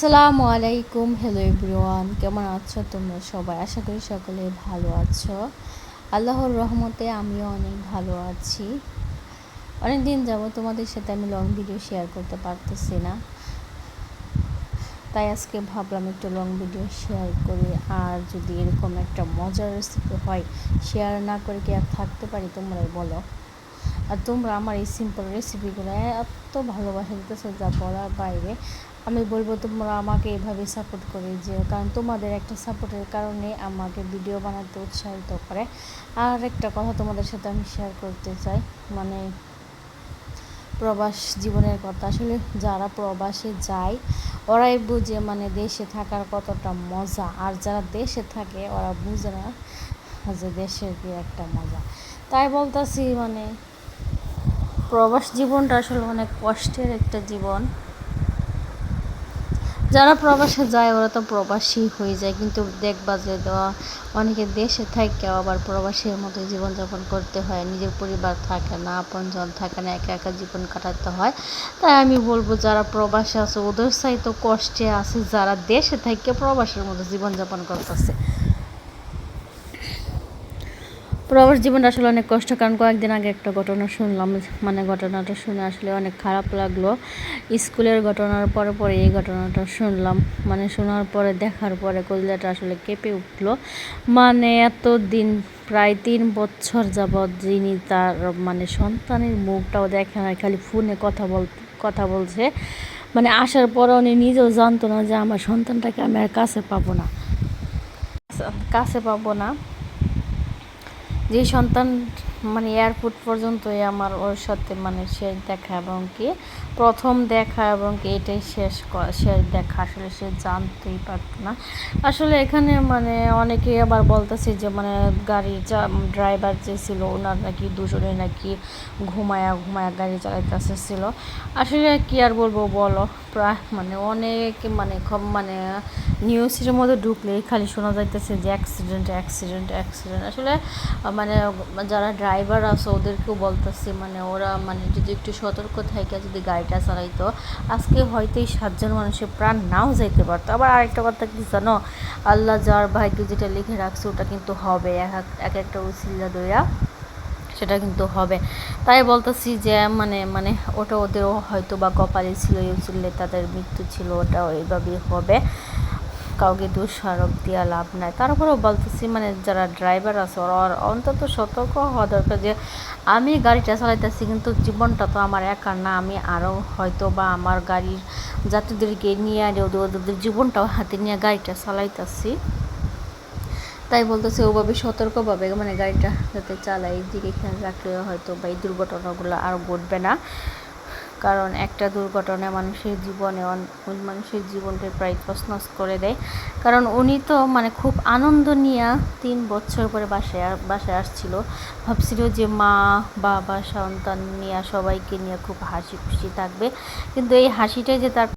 আসসালামু আলাইকুম hello everyone কেমন আছো তোমরা সবাই? আশা করি সকলে ভালো আছো। আল্লাহর রহমতে আমিও অনেক ভালো আছি। অনেক দিন যাব তোমাদের সাথে আমি লং ভিডিও শেয়ার করতে পারতেছি না। তাই আজকে ভাবলাম একটু লং ভিডিও শেয়ার করি। আর যদি এরকম একটা মজার রেসিপি হয় শেয়ার না করে কি আর থাকতে পারি তোমরাই বলো। আর তোমরা আমার এই সিম্পল রেসিপিগুলো এত ভালোবাসা দিতেছো যা বলার বাইরে। আমি বলব তোমরা আমাকে এভাবে সাপোর্ট করে যে কারণ তোমাদের একটা সাপোর্টের কারণে আমাকে ভিডিও বানাতে উৎসাহিত করে। আর একটা কথা তোমাদের সাথে আমি শেয়ার করতে চাই মানে প্রবাস জীবনের কথা। আসলে যারা প্রবাসে যায়, ওরাই বুঝে মানে দেশে থাকার কতটা মজা। আর যারা দেশে থাকে, ওরা বুঝে না যে দেশের কি একটা মজা। তাই বলতেছি মানে প্রবাস জীবনটা আসলে অনেক কষ্টের একটা জীবন। যারা প্রবাসে যায়, ওরা তো প্রবাসী হয়ে যায়, কিন্তু দেখবা যে দেওয়া অনেকে দেশে থাকেও আবার প্রবাসীর মতো জীবনযাপন করতে হয়। নিজের পরিবার থাকে না আপন আপনজন থাকে না, একা একা জীবন কাটাতে হয়। তাই আমি বলব, যারা প্রবাসে আছে, ওদের সাই তো কষ্টে আছে, যারা দেশে থাকে প্রবাসের মতো জীবনযাপন করতেছে। প্রবাস জীবনটা আসলে অনেক কষ্ট, কারণ কয়েকদিন আগে একটা ঘটনা শুনলাম মানে ঘটনাটা শুনে আসলে অনেক খারাপ লাগল। স্কুলের ঘটনার পরে পরে এই ঘটনাটা শুনলাম মানে শোনার পরে, দেখার পরে কলিজাটা আসলে কেঁপে উঠল। মানে এত দিন প্রায় তিন বছর যাবৎ যিনি তার মানে সন্তানের মুখটাও দেখে না খালি ফোনে কথা বল, কথা বলছে। মানে আসার পরে উনি নিজেও জানতো না যে আমার সন্তানটাকে আমি আর কাছে পাবো না। কাছে পাবো না। যে সন্তান মানে এয়ারপোর্ট পর্যন্তই আমার ওর সাথে মানে শেষ দেখা এবং কি, প্রথম দেখা এবং কি এটাই শেষ শেষ দেখা। আসলে সে জানতেই পারতো না। আসলে এখানে মানে অনেকেই আবার বলতেছে যে মানে গাড়ি ড্রাইভার যে ছিল ওনার নাকি দুজনে নাকি ঘুমায়া ঘুমায়া গাড়ি চালাইতে ছিল। আসলে কি আর বলব বলো, প্রায় মানে অনেক মানে খুব মানে নিউজের মধ্যে ঢুকলেই খালি শোনা যাইতেছে যে অ্যাক্সিডেন্ট অ্যাক্সিডেন্ট অ্যাক্সিডেন্ট আসলে মানে যারা ড্রাইভার আছে, ওদেরকেও বলতেছি মানে ওরা মানে যদি একটু সতর্ক থাকে, যদি গাড়িটা চালাইতো। আজকে হয়তো এই সাতজন মানুষের প্রাণ নাও যাইতে পারতো। আবার আরেকটা কথা কি জানো? আল্লাহ যার ভাগ্য যেটা লিখে রাখছে, ওটা কিন্তু হবে। এক একটা উচিল্লা দইয়া সেটা কিন্তু হবে। তাই বলতেছি যে মানে মানে ওটা ওদেরও হয়তো বা কপালে ছিল, এই উচিল্লে তাদের মৃত্যু ছিল, ওটা ওইভাবেই হবে। কাউকে দোষারোপ দেওয়া লাভ নাই। তারপরেও বলতেছি মানে যারা ড্রাইভার আছে, ওরা অন্তত সতর্ক হওয়া দরকার যে, আমি গাড়িটা চালাইতেছি, কিন্তু জীবনটা তো আমার একার না, আমি আরও হয়তো বা আমার গাড়ির যাত্রীদেরকে নিয়ে ওদের ওদের জীবনটাও হাতে নিয়ে গাড়িটা চালাইতেছি। তাই বলতেছে, ওভাবে সতর্কভাবে মানে গাড়িটা যাতে চালাই দিকে খেয়াল রাখলে হয়তো বা এই দুর্ঘটনাগুলো আর ঘটবে না। কারণ একটা দুর্ঘটনা মানুষের জীবনে মানুষের জীবনকে প্রায় তসনস করে দেয়। কারণ উনি তো মানে খুব আনন্দ নিয়ে তিন বছর পরে বাসায় বাসায় আসছিল। ভাবছিল যে মা, বাবা, সন্তান নিয়ে সবাইকে নিয়ে খুব হাসি খুশি থাকবে। কিন্তু এই হাসিটাই যে তার